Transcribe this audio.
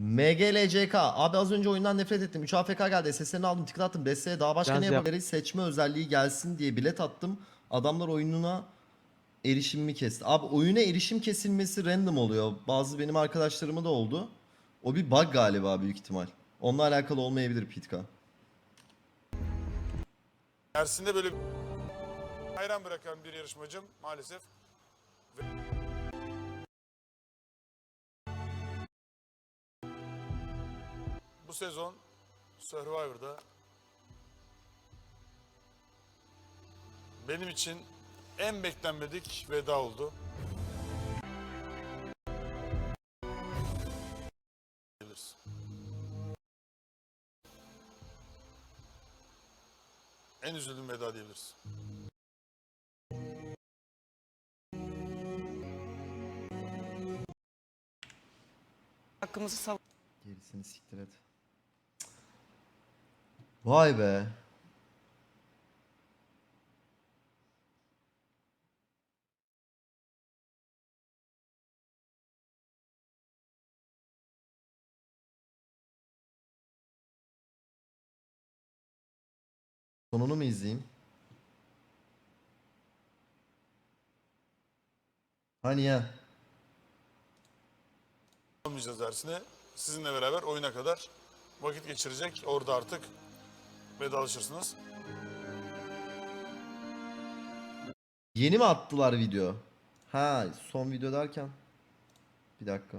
MGLCK. Abi az önce oyundan nefret ettim. 3 AFK geldi. SS'lerini aldım. Tıkla attım. Desteğe daha başka Yalnız ne yap- yapabiliriz? Seçme özelliği gelsin diye bilet attım. Adamlar oyununa erişimimi kesti. Abi oyuna erişim kesilmesi random oluyor. Bazı benim arkadaşlarıma da oldu. O bir bug galiba büyük ihtimal. Onunla alakalı olmayabilir Pitka. Ersin'de böyle hayran bırakan bir yarışmacım maalesef. Bu sezon Survivor'da benim için en beklenmedik veda oldu. En üzüldüğüm veda diyebiliriz. hakkımızı sav Gerisini siktir et. Vay be. Sonunu mu izleyeyim? Hani ya? almayacağız dersine. Sizinle beraber oyuna kadar vakit geçirecek. Orada artık vedalaşırsınız. Yeni mi attılar video? Ha son video derken. Bir dakika.